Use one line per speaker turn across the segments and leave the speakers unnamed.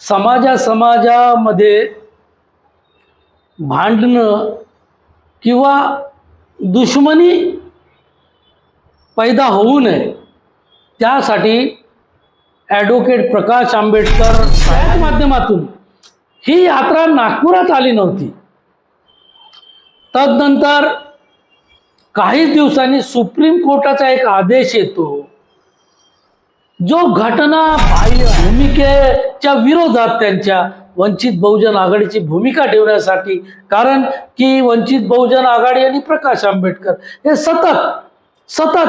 समाजा समाजामध्ये भांडणं किंवा दुश्मनी पैदा होऊ नये त्यासाठी ॲडव्होकेट प्रकाश आंबेडकर माध्यमातून ही यात्रा नागपुरात आली नव्हती. तदनंतर काही दिवसांनी सुप्रीम कोर्टाचा एक आदेश येतो. जो घटना बाह्य च्या विरोधात त्यांच्या वंचित बहुजन आघाडीची भूमिका ठेवण्यासाठी. कारण की वंचित बहुजन आघाडी आणि प्रकाश आंबेडकर हे सतत सतत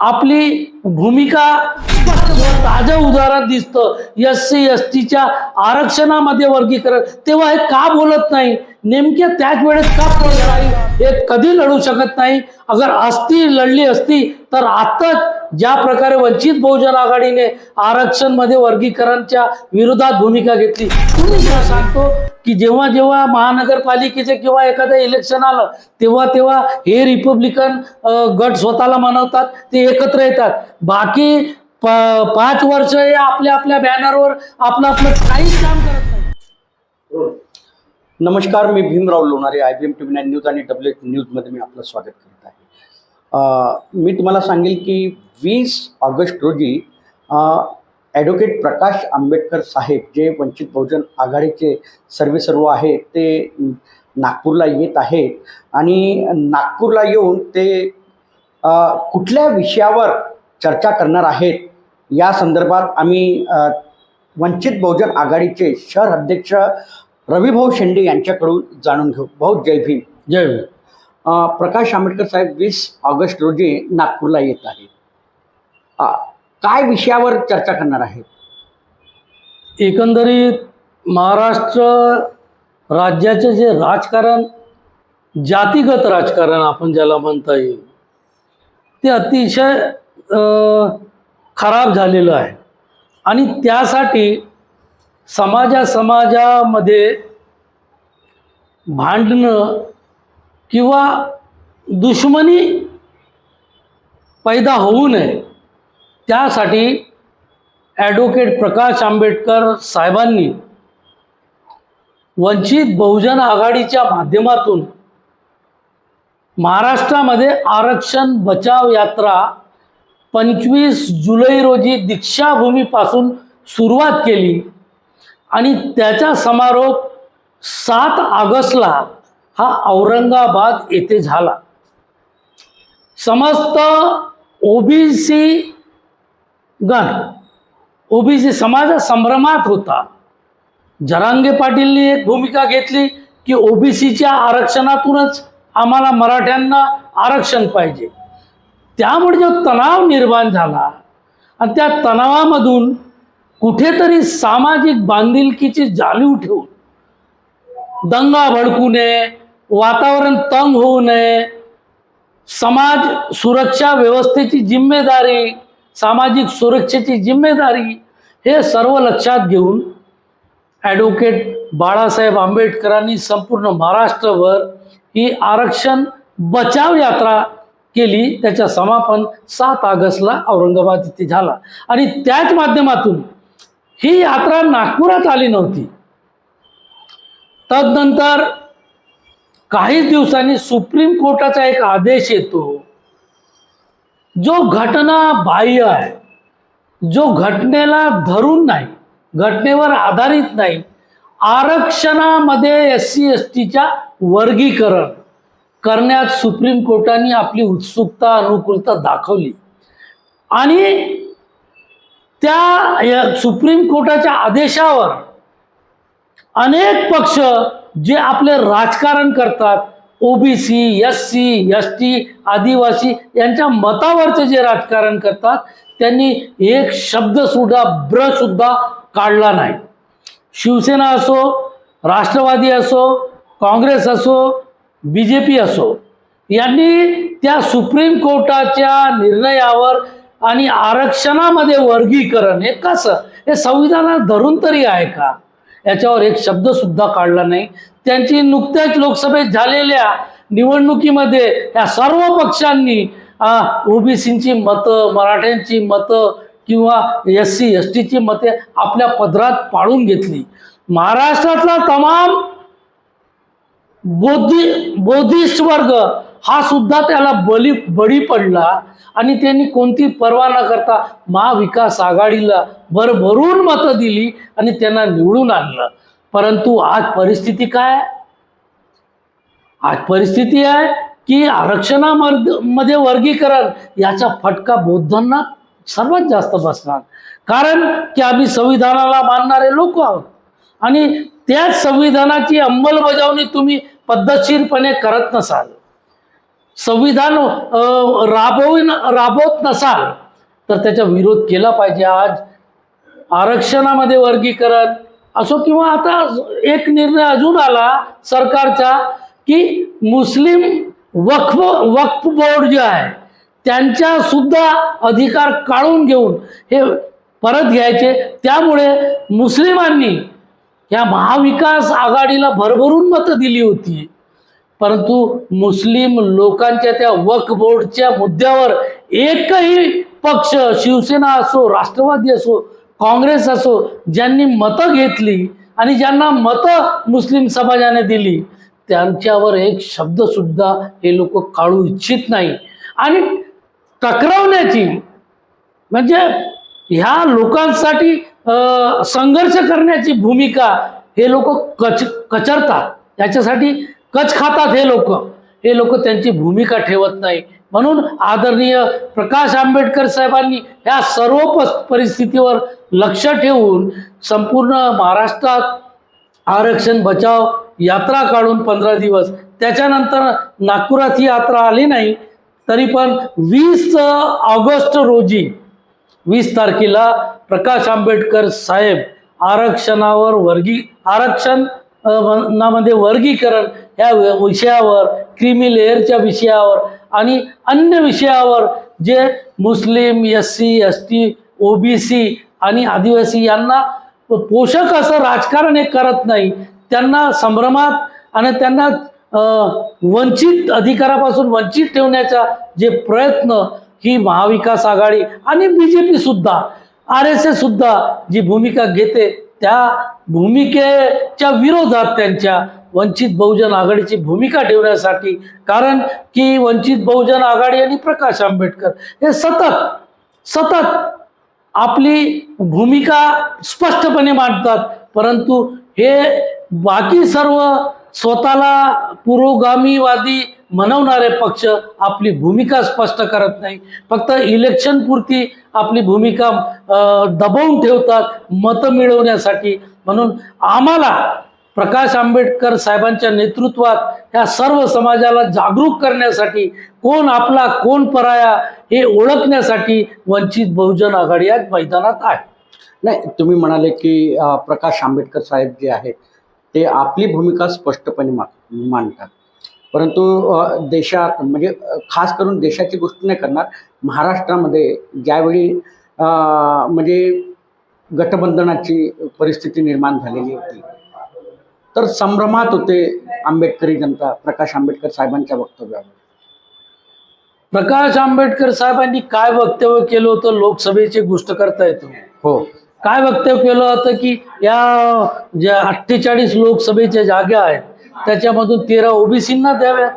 आपली भूमिका स्पष्ट ताजं उदाहरण दिसतं. एस सी एस टीच्या आरक्षणामध्ये वर्गीकरण. तेव्हा हे का बोलत नाही? नेमक्या त्याच वेळेस का बोलत नाही? हे कधी लढू शकत नाही? अगर असती लढली असती तर आत्ताच ज्या प्रकारे वंचित बहुजन आघाडीने आरक्षणमध्ये वर्गीकरणच्या विरोधात भूमिका घेतली तुम्ही सांगतो की जेव्हा जेव्हा महानगरपालिकेचे किंवा एखादं इलेक्शन आलं तेव्हा तेव्हा हे रिपब्लिकन गट स्वतःला मनवतात ते एकत्र येतात. बाकी पाच वर्ष हे आपल्या आपल्या बॅनरवर आपलं आपलं काहीच काम करत नाही.
नमस्कार मी Bhimrao Lonare I B M T V nine news आणि डब्ल्यू न्यूज न्यूजमध्ये मी आपलं स्वागत करत आहे. मी तुम्हाला सांगेल की वीस ऑगस्ट रोजी ॲडव्होकेट प्रकाश आंबेडकर साहेब जे वंचित बहुजन आघाडीचे सर्वे सर्व आहेत ते नागपूरला येत आहेत. आणि नागपूरला येऊन ते कुठल्या विषयावर चर्चा करणार आहेत या संदर्भात आम्ही वंचित बहुजन आघाडीचे शहर अध्यक्ष रविभाऊ शेंडे यांच्याकडून जाणून घेऊ. भाऊ जय भीम.
जय भीम.
प्रकाश आंबेडकर साहेब वीस ऑगस्ट रोजी नागपूरला येत आहेत. काय विषयावर चर्चा करणार आहेत?
एकंदरीत महाराष्ट्र राज्याचे जे राजकारण जातीगत राजकारण आपण ज्याला म्हणता येईल ते अतिशय खराब झालेलं आहे. आणि त्यासाठी समाजा समाजामध्ये भांडणं किंवा दुश्मनी पैदा होऊ नये. त्यासाठी ॲडव्होकेट प्रकाश आंबेडकर साहेबांनी वंचित बहुजन आघाडीच्या माध्यमातून महाराष्ट्रामध्ये आरक्षण बचाव यात्रा पंचवीस जुलै रोजी दीक्षाभूमीपासून सुरुवात केली आणि त्याचा समारोप सात ऑगस्टला हा औरंगाबाद येथे झाला. समस्त ओबीसी गण ओबीसी समाज संभ्रमात होता. जरांगे पाटीलनी एक भूमिका घेतली की ओबीसीच्या आरक्षणातूनच आम्हाला मराठ्यांना आरक्षण पाहिजे. त्यामुळे जो तणाव निर्माण झाला आणि त्या तणावामधून कुठेतरी सामाजिक बांधिलकीची जाणीव ठेवून दंगा भडकू नये वातावरण तंग होऊ नये. समाज सुरक्षा व्यवस्थेची जिम्मेदारी सामाजिक सुरक्षेची जिम्मेदारी हे सर्व लक्षात घेऊन ॲडव्होकेट बाळासाहेब आंबेडकरांनी संपूर्ण महाराष्ट्रभर ही आरक्षण बचाव यात्रा केली. त्याच्या समापन सात ऑगस्टला औरंगाबाद इथे झाला. आणि त्याच माध्यमातून ही यात्रा नागपुरात आली नव्हती. तदनंतर काही दिवसांनी सुप्रीम कोर्टाचा एक आदेश येतो. जो घटना बाह्य आहे. जो घटनेला धरून नाही घटनेवर आधारित नाही आरक्षणामध्ये एस सी एस टीच्या वर्गीकरण करण्यात सुप्रीम कोर्टाने आपली उत्सुकता अनुकूलता दाखवली. आणि त्या सुप्रीम कोर्टाच्या आदेशावर अनेक पक्ष जे आपले राजकारण करतात OBC S C S T आदिवासी यांच्या मतावरचं जे राजकारण करतात त्यांनी एक शब्दसुद्धा ब्रसुद्धा काढला नाही. शिवसेना असो राष्ट्रवादी असो काँग्रेस असो बी जे पी असो यांनी त्या सुप्रीम कोर्टाच्या निर्णयावर आणि आरक्षणामध्ये वर्गीकरण हे कसं? हे संविधानात धरून तरी आहे का? याच्यावर एक शब्द सुद्धा काढला नाही. त्यांची नुकत्याच लोकसभेत झालेल्या निवडणुकीमध्ये या सर्व पक्षांनी ओबीसींची मतं मराठ्यांची मतं किंवा एस सी एस टीची मते आपल्या पदरात पाळून घेतली. महाराष्ट्रातला तमाम बोधी बौद्धिस्ट वर्ग हा सुद्धा त्याला बली बळी पडला आणि त्यांनी कोणती पर्वा न करता महाविकास आघाडीला भरभरून मतं दिली आणि त्यांना निवडून आणलं. परंतु आज परिस्थिती काय? आज परिस्थिती आहे की आरक्षणामध्ये वर्गीकरण याचा फटका बौद्धांना सर्वात जास्त बसणार. कारण की आम्ही संविधानाला मानणारे लोक आहोत. आणि त्याच संविधानाची अंमलबजावणी तुम्ही पद्धतशीरपणे करत नसाल. संविधान राबविन राबवत नसाल तर त्याचा विरोध केला पाहिजे आज. आरक्षणामध्ये वर्गीकरण असो किंवा आता एक निर्णय अजून आला सरकारचा की मुस्लिम वक्फ वक्फ बोर्ड जे आहे त्यांच्यासुद्धा अधिकार काढून घेऊन हे परत घ्यायचे. त्यामुळे मुस्लिमांनी या महाविकास आघाडीला भरभरून मतं दिली होती. परंतु मुस्लिम लोकांच्या त्या वक बोर्डच्या मुद्द्यावर एकही पक्ष शिवसेना असो राष्ट्रवादी असो काँग्रेस असो ज्यांनी मतं घेतली आणि ज्यांना मतं मुस्लिम समाजाने दिली त्यांच्यावर एक शब्दसुद्धा हे लोक काढू इच्छित नाही. आणि टकरावण्याची म्हणजे ह्या लोकांसाठी संघर्ष करण्याची भूमिका हे लोक कच कचरतात. याच्यासाठी कच खातात हे लोक. हे लोक त्यांची भूमिका ठेवत नाही. म्हणून आदरणीय प्रकाश आंबेडकर साहेबांनी ह्या सर्व परिस्थितीवर लक्ष ठेवून संपूर्ण महाराष्ट्रात आरक्षण बचाव यात्रा काढून पंधरा दिवस. त्याच्यानंतर नागपुरात ही यात्रा आली नाही तरी पण वीस ऑगस्ट रोजी वीस तारखेला प्रकाश आंबेडकर साहेब आरक्षणावर वर्गी आरक्षण नामध्ये वर्गीकरण या विषयावर क्रिमी लेअरच्या विषयावर आणि अन्य विषयावर जे मुस्लिम S C S T O B C आणि आदिवासी यांना पोषक असं राजकारण हे करत नाही. त्यांना संभ्रमात आणि त्यांना वंचित अधिकारापासून वंचित ठेवण्याचा जे प्रयत्न ही महाविकास आघाडी आणि बी जे पी सुद्धा आर एस एस सुद्धा जी भूमिका घेते त्या भूमिकेच्या विरोधात त्यांच्या वंचित बहुजन आघाडीची भूमिका ठेवण्यासाठी. कारण की वंचित बहुजन आघाडी आणि प्रकाश आंबेडकर हे सतत सतत आपली भूमिका स्पष्टपणे मांडतात. परंतु हे बाकी सर्व स्वतःला पुरोगामीवादी म्हणवणारे पक्ष आपली भूमिका स्पष्ट करत नाही. फक्त इलेक्शन पुरती आपली भूमिका दबावून दबवून ठेवतात मतं मिळवण्यासाठी. म्हणून आम्हाला प्रकाश आंबेडकर साहेबांच्या नेतृत्वात ह्या सर्व समाजाला जागरूक करण्यासाठी कोण आपला कोण पराया हे ओळखण्यासाठी वंचित बहुजन आघाडी आज मैदानात आहे.
नाही तुम्ही म्हणाले की प्रकाश आंबेडकर साहेब जे आहेत ते आपली भूमिका स्पष्टपणे मा मांडतात. परंतु देशात म्हणजे खास करून देशाची गोष्ट नाही करणार महाराष्ट्रामध्ये ज्यावेळी म्हणजे गटबंधनाची परिस्थिती निर्माण झालेली होती तर संभ्रमात होते आंबेडकरी जनता प्रकाश आंबेडकर साहेबांच्या वक्तव्यावर.
प्रकाश आंबेडकर साहेबांनी काय वक्तव्य केलं होतं? लोकसभेची गोष्ट करता येतो.
हो.
काय वक्तव्य केलं होतं की या ज्या अठ्ठेचाळीस लोकसभेच्या जागा आहेत त्याच्यामधून तेरा ओबीसींना द्याव्या?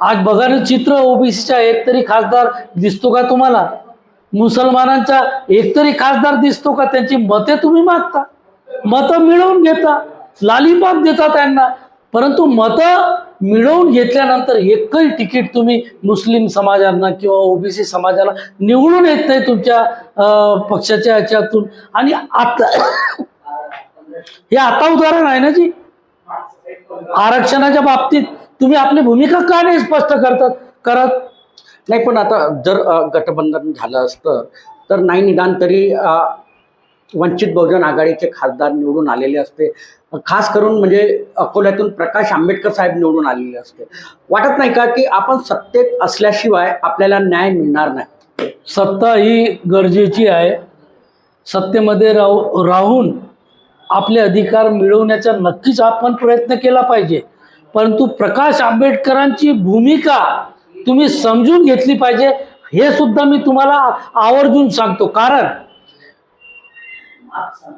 आज बघा ना चित्र ओबीसीचा एक तरी खासदार दिसतो का तुम्हाला? मुसलमानांचा एक तरी खासदार दिसतो का? त्यांची मते तुम्ही मागता. मतं मिळवून घेता. लालीपाप देता त्यांना परंतु मतं मिळवून घेतल्यानंतर एकही तिकीट तुम्ही मुस्लिम समाजांना किंवा ओबीसी समाजाला निवडून येत नाही तुमच्या पक्षाच्या ह्याच्यातून. आणि आता हे आता उदाहरण आहे ना जी? आरक्षणाच्या बाबतीत तुम्ही आपली भूमिका का नाही स्पष्ट करतात? करत
नाही पण आता जर गठबंधन झालं असतं तर नाही निदान तरी वंचित बहुजन आघाडीचे खासदार निवडून आलेले असते. खास करून म्हणजे अकोल्यातून प्रकाश आंबेडकर साहेब निवडून आलेले असते. वाटत नाही का की आपण सत्तेत असल्याशिवाय आपल्याला न्याय मिळणार नाही?
सत्ता ही गरजेची आहे. सत्तेमध्ये राहू राहून आपले अधिकार मिळवण्याचा नक्कीच आपण प्रयत्न केला पाहिजे. परंतु प्रकाश आंबेडकरांची भूमिका तुम्ही समजून घेतली पाहिजे हे सुद्धा मी तुम्हाला आवर्जून सांगतो. कारण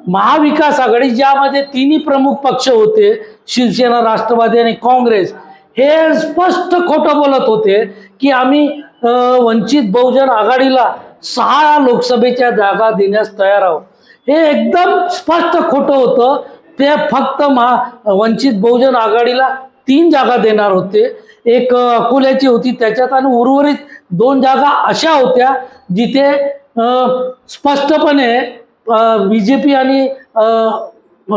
महाविकास आघाडी ज्यामध्ये तिन्ही प्रमुख पक्ष होते शिवसेना राष्ट्रवादी आणि काँग्रेस हे स्पष्ट खोटं बोलत होते की आम्ही वंचित बहुजन आघाडीला सहा लोकसभेच्या जागा देण्यास तयार आहोत. हे एकदम स्पष्ट खोटं होतं. ते फक्त महा वंचित बहुजन आघाडीला तीन जागा देणार होते. एक अकोल्याची होती त्याच्यात आणि उर्वरित दोन जागा अशा होत्या जिथे स्पष्टपणे बी जे पी आणि अं,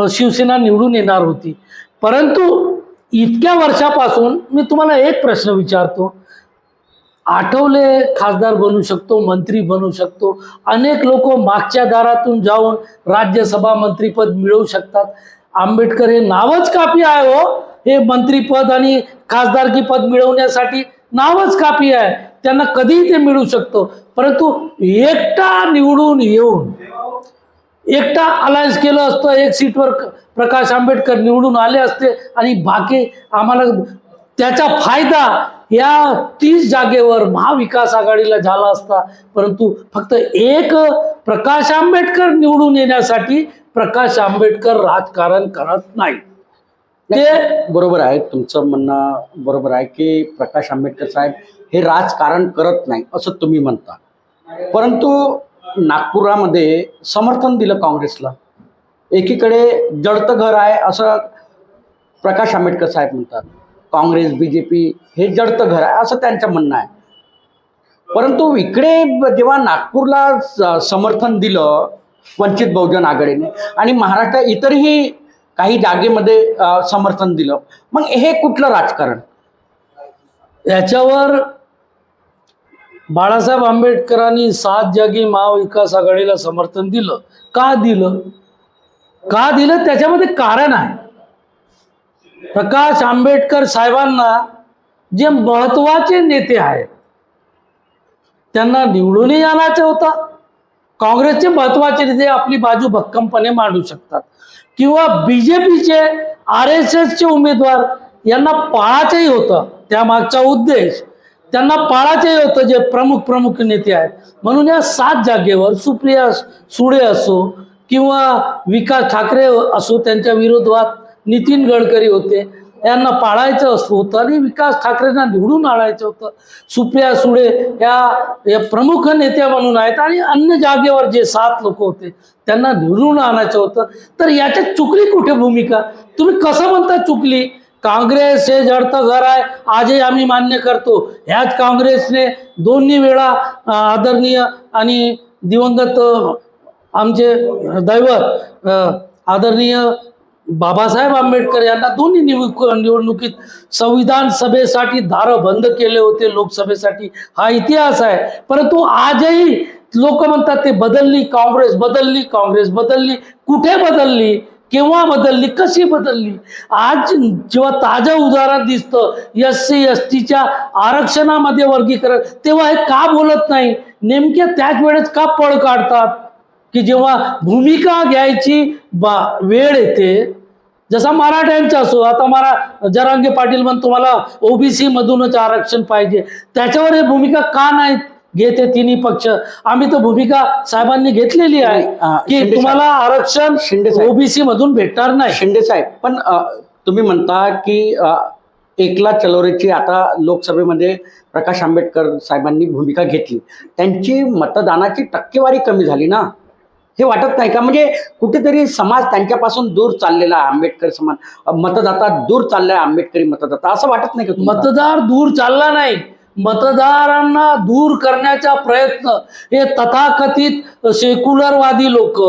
शिवसेना निवडून येणार होती. परंतु इतक्या वर्षापासून मी तुम्हाला एक प्रश्न विचारतो. आठवले खासदार बनू शकतो मंत्री बनू शकतो. अनेक लोक मागच्या दारातून जाऊन राज्यसभा मंत्रीपद मिळवू शकतात. आंबेडकर हे नावच कापी आहे हो. हे मंत्रीपद आणि खासदारकी पद मिळवण्यासाठी नावच कापी आहे. त्यांना कधीही ते मिळू शकतो. परंतु एकटा निवडून येऊन एकटा अलायन्स केलं असतं एक सीटवर प्रकाश आंबेडकर निवडून आले असते आणि बाकी आम्हाला त्याचा फायदा या तीस जागेवर महाविकास आघाडीला झाला असता. परंतु फक्त एक प्रकाश आंबेडकर निवडून येण्यासाठी प्रकाश आंबेडकर राजकारण करत नाही. ते
बरोबर आहे तुमचं म्हणणं बरोबर आहे की प्रकाश आंबेडकर साहेब हे राजकारण करत नाही असं तुम्ही म्हणता. परंतु नागपुरामध्ये समर्थन दिलं काँग्रेसला. एकीकडे जडतं घर आहे असं प्रकाश आंबेडकर साहेब म्हणतात. काँग्रेस बी जे पी हे जडतं घर आहे असं त्यांचं म्हणणं आहे. परंतु इकडे जेव्हा नागपूरला स- समर्थन दिलं वंचित बहुजन आघाडीने आणि महाराष्ट्रात इतरही काही जागेमध्ये समर्थन दिलं मग हे कुठलं राजकारण?
याच्यावर बाळासाहेब आंबेडकरांनी सात जागी महाविकास आघाडीला समर्थन दिलं. का दिलं? का दिलं? त्याच्यामध्ये कारण आहे. प्रकाश आंबेडकर साहेबांना जे महत्त्वाचे नेते आहेत त्यांना निवडूनही आणायचं होतं. काँग्रेसचे महत्त्वाचे नेते आपली बाजू भक्कमपणे मांडू शकतात. किंवा बीजेपीचे आर एस एसचे उमेदवार यांना पाळायचंही होतं. त्यामागचा उद्देश त्यांना पाळाचे होतं जे प्रमुख प्रमुख नेते आहेत. म्हणून या सात जागेवर सुप्रिया सुळे असो किंवा विकास ठाकरे असो त्यांच्या विरोधात नितीन गडकरी होते. यांना पाळायचं असं होतं आणि विकास ठाकरेंना निवडून आणायचं होतं. सुप्रिया सुळे या या प्रमुख नेत्या म्हणून आहेत आणि अन्य जागेवर जे सात लोक होते त्यांना निवडून आणायचं होतं. तर याच्यात चुकली कुठे भूमिका? तुम्ही कसं म्हणता चुकली? काँग्रेस हे जडतं घर आहे आजही आम्ही मान्य करतो. ह्याच काँग्रेसने दोन्ही वेळा आदरणीय आणि दिवंगत आमचे दैवत आदरणीय बाबासाहेब आंबेडकर यांना दोन्ही निवड निवडणुकीत संविधान सभेसाठी दारं बंद केले होते लोकसभेसाठी. हा इतिहास आहे. परंतु आजही लोक म्हणतात ते बदलली काँग्रेस बदलली काँग्रेस बदलली. कुठे बदलली? केव्हा बदलली? कशी बदलली? आज जेव्हा ताजं उदाहरण दिसतं एस सी एस टीच्या आरक्षणामध्ये वर्गीकरण तेव्हा हे का बोलत नाही? नेमक्या त्याच वेळेस का पळ काढतात? की जेव्हा भूमिका घ्यायची बा वेळ येते जसा मराठ्यांचा असो आता मला जरांगे पाटील म्हणतो मला ओबीसी मधूनच आरक्षण पाहिजे त्याच्यावर हे भूमिका का नाहीत? घेते तिन्ही पक्ष. आम्ही तर भूमिका साहेबांनी घेतलेली आहे की तुम्हाला आरक्षण
शिंदे.
ओबीसी मधून भेटणार नाही.
शिंदे साहेब पण तुम्ही म्हणता की एकला चलोरेची आता लोकसभेमध्ये प्रकाश आंबेडकर साहेबांनी भूमिका घेतली. त्यांची मतदानाची टक्केवारी कमी झाली ना? हे वाटत नाही का? म्हणजे कुठेतरी समाज त्यांच्यापासून दूर चाललेला आहे आंबेडकर समाज. मतदाता दूर चाललाय आंबेडकरी मतदाता. असं वाटत नाही का?
मतदार दूर चालला नाही. मतदारांना दूर करण्याचा प्रयत्न. हे तथाकथित सेक्युलरवादी लोक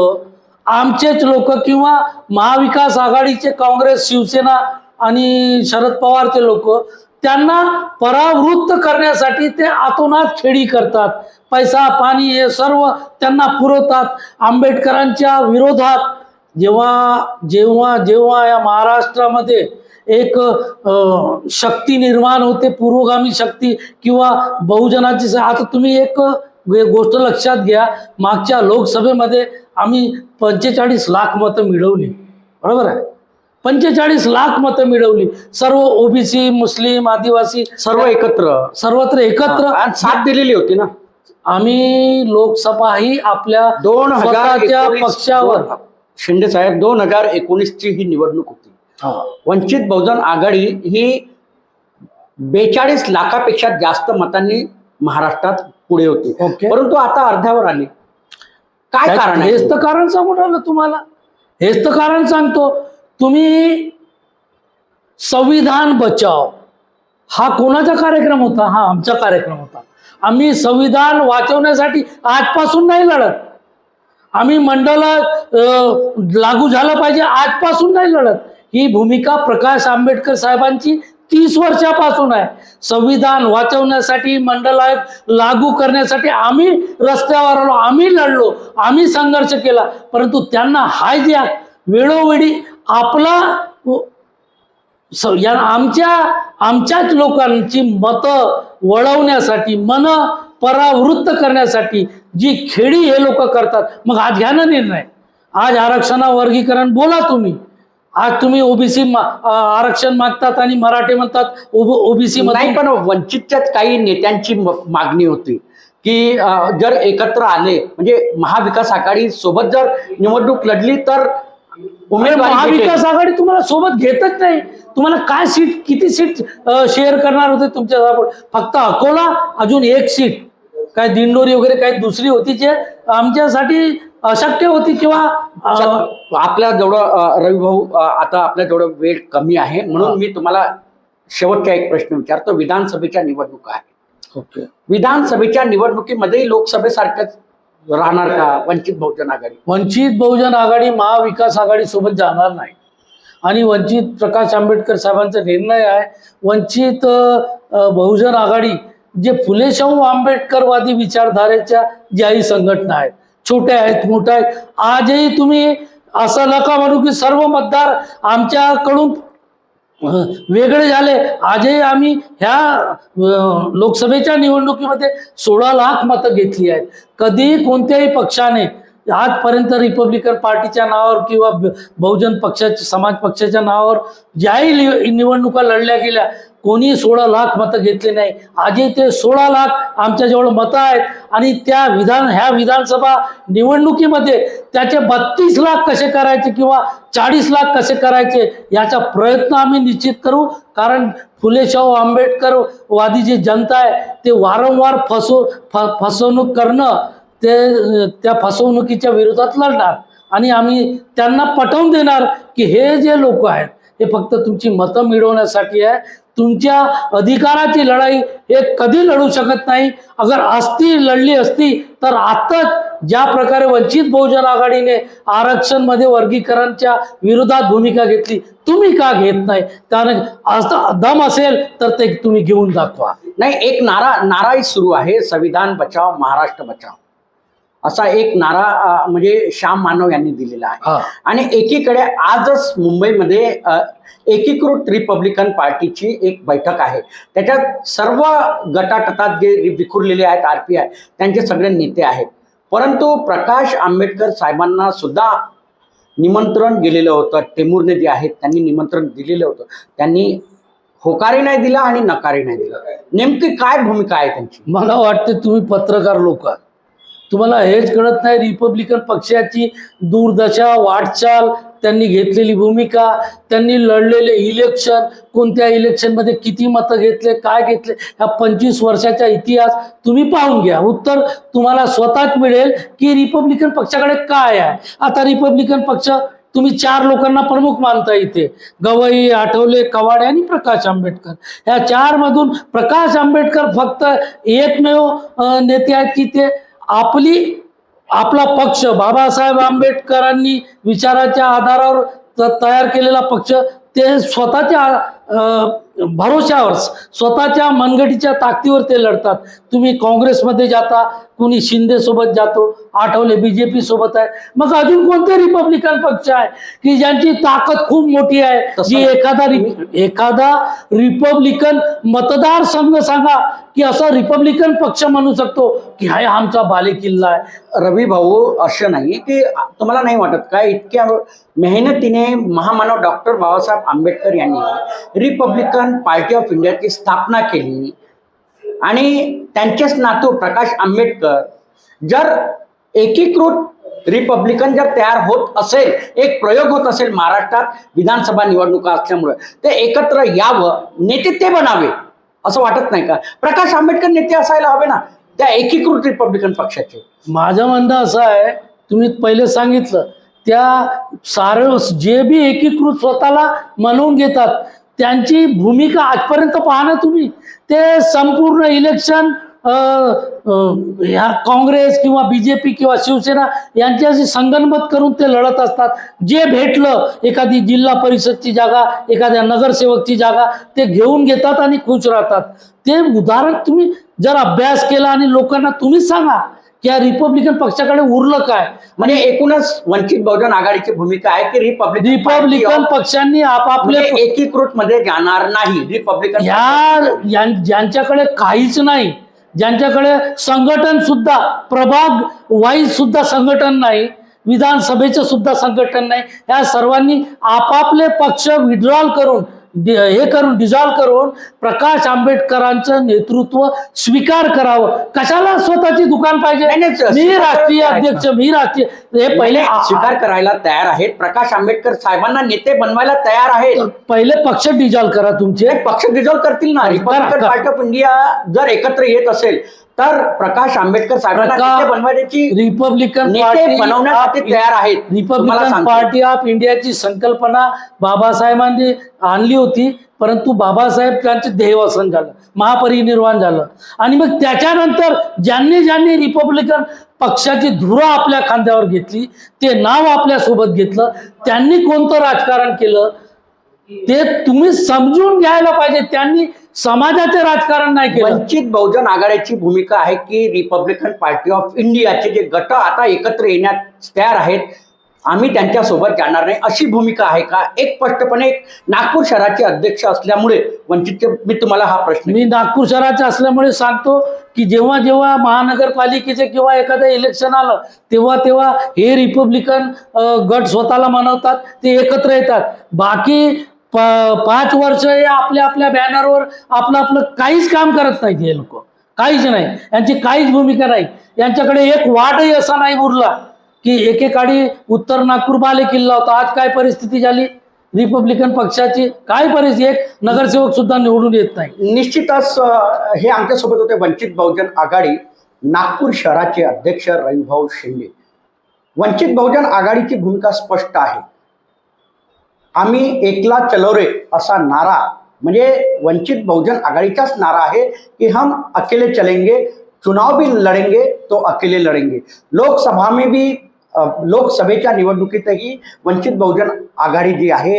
आमचेच लोक किंवा महाविकास आघाडीचे काँग्रेस शिवसेना आणि शरद पवारचे लोक त्यांना परावृत्त करण्यासाठी ते आतोनात खेळी करतात. पैसा पाणी हे सर्व त्यांना पुरवतात. आंबेडकरांच्या विरोधात जेव्हा जेव्हा जेव्हा या महाराष्ट्रामध्ये एक शक्ती निर्माण होते पूर्वगामी शक्ती किंवा बहुजनाची आता तुम्ही एक गोष्ट लक्षात घ्या. मागच्या लोकसभेमध्ये आम्ही पंचेचाळीस लाख मतं मिळवली. बरोबर आहे? पंचेचाळीस लाख मतं मिळवली. सर्व ओबीसी मुस्लिम आदिवासी
सर्व एकत्र.
सर्वत्र एकत्र.
साथ दिलेली होती ना?
आम्ही लोकसभा ही आपल्या
दोन हजार
स्वतःच्या
एकोणीस-
पक्षावर
शिंदे साहेब दोन हजार एकोणीसची ही निवडणूक होती. वंचित बहुजन आघाडी ही बेचाळीस लाखापेक्षा जास्त मतांनी महाराष्ट्रात पुढे होती.
ओके.
परंतु आता अर्ध्यावर आली. काय कारण
हेच तर कारण सांगून राहिलं तुम्हाला. हेच तर कारण सांगतो. तुम्ही संविधान बचाव. हा कोणाचा कार्यक्रम होता? हा आमचा कार्यक्रम होता. आम्ही संविधान वाचवण्यासाठी आजपासून नाही लढत. आम्ही मंडळ लागू झालं पाहिजे आजपासून नाही लढत. ही भूमिका प्रकाश आंबेडकर साहेबांची तीस वर्षापासून आहे. संविधान वाचवण्यासाठी मंडल आयोग लागू करण्यासाठी आम्ही रस्त्यावर आलो आम्ही लढलो आम्ही संघर्ष केला परंतु त्यांना हाय द्या. वेळोवेळी आपला या आमच्या आमच्याच लोकांची मतं वळवण्यासाठी मन परावृत्त करण्यासाठी जी खेडी हे लोक करतात मग आज घ्या ना निर्णय. आज आरक्षणा वर्गीकरण बोला तुम्ही. आज तुम्ही ओबीसी आरक्षण मागतात आणि मराठी म्हणतात ओबीसी
नाही पण वंचितच्याच काही नेत्यांची मागणी होती की जर एकत्र आले म्हणजे महाविकास आघाडी सोबत जर निवडणूक लढली तर.
महाविकास आघाडी तुम्हाला सोबत घेतच नाही तुम्हाला काय सीट किती सीट शेअर करणार होते तुमच्या? फक्त अकोला अजून एक सीट काय दिंडोरी वगैरे काही दुसरी होती जे आमच्यासाठी अशक्य होती किंवा
आपल्या जेवढं रवी भाऊ आता आपल्या जेवढं वेळ कमी आहे म्हणून मी तुम्हाला शेवटचा एक प्रश्न विचारतो. विधानसभेच्या निवडणुका आहे
ओके.
विधानसभेच्या निवडणुकीमध्येही लोकसभेसारखंच राहणार का? वंचित बहुजन आघाडी?
वंचित बहुजन आघाडी महाविकास आघाडी सोबत जाणार नाही. आणि वंचित प्रकाश आंबेडकर साहेबांचा निर्णय आहे. वंचित बहुजन आघाडी जे फुले शाहू आंबेडकरवादी विचारधारेच्या ज्याही संघटना आहेत छोट्या आहेत मोठ्या आहेत. आजही तुम्ही असं नका म्हणू की सर्व मतदार आमच्याकडून वेगळे झाले. आजही आम्ही ह्या लोकसभेच्या निवडणुकीमध्ये सोळा लाख मतं घेतली आहेत. कधी कोणत्याही पक्षाने आजपर्यंत रिपब्लिकन पार्टीच्या नावावर किंवा बहुजन पक्षाच्या समाज पक्षाच्या नावावर ज्याही निवडणुका लढल्या गेल्या कोणी सोळा लाख मतं घेतली नाही. आजही ते सोळा लाख आमच्याजवळ मतं आहेत आणि त्या विधान ह्या विधानसभा निवडणुकीमध्ये त्याचे बत्तीस लाख कसे करायचे किंवा चाळीस लाख कसे करायचे याचा प्रयत्न आम्ही निश्चित करू. कारण फुले शाहू आंबेडकर वादी जी जनता आहे ते वारंवार फसव फ फसवणूक करणं ते त्या फसवणुकीच्या विरोधात लढणार. आणि आम्ही त्यांना पटवून देणार की हे जे लोक आहेत हे फक्त तुमची मतं मिळवण्यासाठी आहे. तुमच्या अधिकाराची लढाई हे कधी लढू शकत नाही. अगर असती लढली असती तर आत्ताच ज्या प्रकारे वंचित बहुजन आघाडीने आरक्षणमध्ये वर्गीकरणच्या विरोधात भूमिका घेतली तुम्ही का घेत नाही? त्याने असं दम असेल तर ते तुम्ही घेऊन दाखवा.
नाही एक नारा नाराही सुरू आहे. संविधान बचाव महाराष्ट्र बचाव. असा एक नारा म्हणजे श्याम मानव यांनी दिलेला आहे. आणि एकीकडे आजच मुंबईमध्ये एकीकृत रिपब्लिकन पार्टीची एक बैठक आहे. त्याच्यात सर्व गटाटटात जे विखुरलेले आहेत आर पी आय त्यांचे सगळे नेते आहेत. परंतु प्रकाश आंबेडकर साहेबांना सुद्धा निमंत्रण गेलेलं होतं. टेमूरने जे आहेत त्यांनी निमंत्रण दिलेलं होतं. त्यांनी होकारी नाही दिला आणि नकारी नाही दिला. नेमकी काय भूमिका आहे त्यांची?
मला वाटते तुम्ही पत्रकार लोक आहात. तुम्हाला हेच कळत नाही रिपब्लिकन पक्षाची दुर्दशा वाटचाल त्यांनी घेतलेली भूमिका त्यांनी लढलेले इलेक्शन कोणत्या इलेक्शनमध्ये किती मतं घेतले काय घेतले ह्या पंचवीस वर्षाचा इतिहास तुम्ही पाहून घ्या. उत्तर तुम्हाला स्वतःच मिळेल की रिपब्लिकन पक्षाकडे काय आहे. आता रिपब्लिकन पक्ष तुम्ही चार लोकांना प्रमुख मानता इथे. गवई आठवले कवाडे आणि प्रकाश आंबेडकर. ह्या चार मधून प्रकाश आंबेडकर फक्त एकमेव नेते आहेत की ते आपली आपला पक्ष बाबासाहेब आंबेडकरांनी विचाराच्या आधारावर त- तयार केलेला पक्ष ते स्वतःच्या अं, भरोश्यावर स्वतःच्या मनगटीच्या ताकदीवर ते लढतात. तुम्ही काँग्रेसमध्ये जाता कुणी शिंदे सोबत जातो आठवले बीजेपी सोबत आहे. मग अजून कोणते रिपब्लिकन पक्ष आहे की ज्यांची ताकद खूप मोठी आहे? जी एखादा एखादा रिपब्लिकन मतदारसंघ सांगा की असा रिपब्लिकन पक्ष म्हणू शकतो की हा आमचा बालेकिल्ला आहे.
रवी भाऊ असं नाही की तुम्हाला नाही वाटत का? इतक्या मेहनतीने महामानव डॉक्टर बाबासाहेब आंबेडकर यांनी रिपब्लिकन पार्टी ऑफ इंडियाची स्थापना केली. आणि त्यांचेच नातू प्रकाश आंबेडकर जर एकीकृत रिपब्लिकन जर तयार होत असेल एक प्रयोग होत असेल महाराष्ट्रात विधानसभा निवडणुका असल्यामुळे ते एकत्र यावं नेते ते बनावे असं वाटत नाही का? प्रकाश आंबेडकर नेते असायला हवे ना त्या एकीकृत रिपब्लिकन पक्षाचे.
माझं म्हणणं असं आहे तुम्ही पहिले सांगितलं त्या सार जे बी एकीकृत स्वतःला म्हणून घेतात त्यांची भूमिका आजपर्यंत पहा ना तुम्ही. ते संपूर्ण इलेक्शन ह्या काँग्रेस किंवा बी जे पी किंवा शिवसेना यांच्याशी संगनमत करून ते लढत असतात. जे भेटलं एखादी जिल्हा परिषदची जागा एखाद्या नगरसेवकची जागा ते घेऊन घेतात आणि खुश राहतात. ते उदाहरण तुम्ही जर अभ्यास केला आणि लोकांना तुम्हीच सांगा. या रिपब्लिकन पक्षाकडे उरलं काय?
म्हणजे एकूणच वंचित बहुजन आघाडीची भूमिका आहे की रिपब्लिकन
रिपब्लिकन पक्षांनी आपापले
म्हणजे एकीकृत मध्ये जाणार नाही. रिपब्लिकन
यां- ज्यांच्याकडे काहीच नाही ज्यांच्याकडे संघटन सुद्धा प्रभाग वाईज सुद्धा संघटन नाही विधानसभेचं सुद्धा संघटन नाही या सर्वांनी आपापले पक्ष विड्रॉल करून हे करून डिझॉल्व करून प्रकाश आंबेडकरांचं नेतृत्व स्वीकार करावं. कशाला स्वतःची दुकान पाहिजे? मी राष्ट्रीय. अध्यक्ष मी राष्ट्रीय हे पहिले
स्वीकार करायला तयार आहेत. प्रकाश आंबेडकर साहेबांना नेते बनवायला तयार आहेत.
पहिले पक्ष डिझॉल्व करा तुमचे.
पक्ष डिझॉल्व करतील ना. रिपब्लिकन. पार्टी ऑफ इंडिया जर एकत्र येत असेल तर प्रकाश आंबेडकर साहेबांना बनवायची
रिपब्लिकन
बनवण्यासाठी तयार आहेत.
रिपब्लिकन. पार्टी ऑफ इंडियाची संकल्पना बाबासाहेबांनी आणली होती परंतु बाबासाहेब त्यांचे देहवसन झालं महापरिनिर्वाण झालं. आणि मग त्याच्यानंतर ज्यांनी ज्यांनी रिपब्लिकन पक्षाची धुरा आपल्या खांद्यावर घेतली ते नाव आपल्यासोबत घेतलं त्यांनी कोणतं राजकारण केलं ते तुम्ही समजून घ्यायला पाहिजे. त्यांनी समाजाचे राजकारण नाही केलं.
वंचित बहुजन आघाडीची भूमिका आहे की रिपब्लिकन पार्टी ऑफ इंडियाचे जे गट आता एकत्र येण्यात तयार आहेत आम्ही त्यांच्यासोबत जाणार नाही. अशी भूमिका आहे का? एक स्पष्टपणे नागपूर शहराचे अध्यक्ष असल्यामुळे वंचितचे मी तुम्हाला हा प्रश्न
मी नागपूर शहराचे असल्यामुळे सांगतो की जेव्हा जेव्हा महानगरपालिकेचे किंवा एखादं इलेक्शन आलं तेव्हा तेव्हा हे रिपब्लिकन गट स्वतःला मनवतात ते एकत्र येतात. बाकी पाच वर्ष हे आपल्या आपल्या बॅनरवर आपलं आपलं काहीच काम करत नाहीत हे लोक. काहीच नाही. यांची काहीच भूमिका नाही. यांच्याकडे एक वाटही असा नाही उरला की एकेकाळी उत्तर नागपूर बाले किल्ला होता. आज काय परिस्थिती झाली? रिपब्लिकन पक्षाची काय परिस्थिती? एक नगरसेवक सुद्धा निवडून येत नाही.
निश्चितच हे आमच्यासोबत होते वंचित बहुजन आघाडी नागपूर शहराचे अध्यक्ष रविभाऊ शिंदे. वंचित बहुजन आघाडीची भूमिका स्पष्ट आहे. आम्ही एकला चलो रे असा नारा म्हणजे वंचित बहुजन आघाडीचाच नारा आहे की हम अकेले चलेंगे चुनाव भी लढेंगे तो अकेले लढेंगे लोकसभा में भी लोकसभेच्या निवडणुकीतही वंचित बहुजन आघाडी जी आहे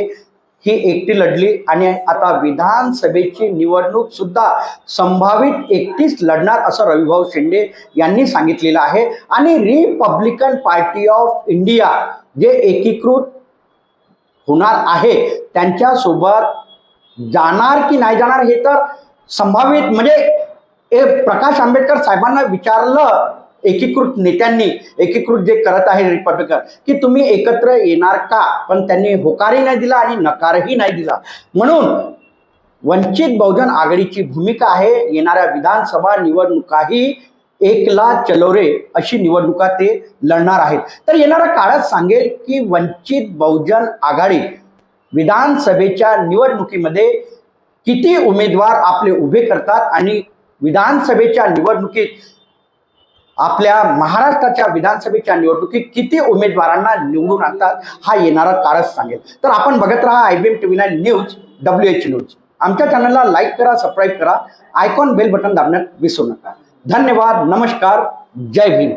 ही एकटी लढली आणि आता विधानसभेची निवडणूक सुद्धा संभावित एकटीच लढणार असं रविभाऊ शिंदे यांनी सांगितलेलं आहे. आणि रिपब्लिकन पार्टी ऑफ इंडिया जे एकीकृत होणार आहे. त्यांच्यासोबत जाणार की नाही जाणार हे तर संभावित म्हणजे हे प्रकाश आंबेडकर साहेबांना विचारलं एकीकृत नेत्यांनी. एकीकृत जे करत आहे रिपब्लिकन की तुम्ही एकत्र येणार का? पण त्यांनी होकारही नाही दिला आणि नकारही नाही दिला. म्हणून वंचित बहुजन आघाडीची भूमिका आहे. येणाऱ्या विधानसभा निवडणुकाही एकला चलोरे अशी निवडणुका ते लढणार आहेत. तर येणाऱ्या काळात सांगेल की वंचित बहुजन आघाडी विधानसभेच्या निवडणुकीमध्ये किती उमेदवार आपले उभे करतात आणि विधानसभेच्या निवडणुकीत आपल्या महाराष्ट्राच्या विधानसभेच्या निवडणुकीत किती उमेदवारांना निवडून आणतात हा येणारा काळच सांगेल. तर आपण बघत राहा I B M T V nine news W H news. आमच्या चॅनलला लाईक करा सबस्क्राईब करा. आयकॉन बेल बटन दाबण्यात विसरू नका. धन्यवाद नमस्कार जय भीम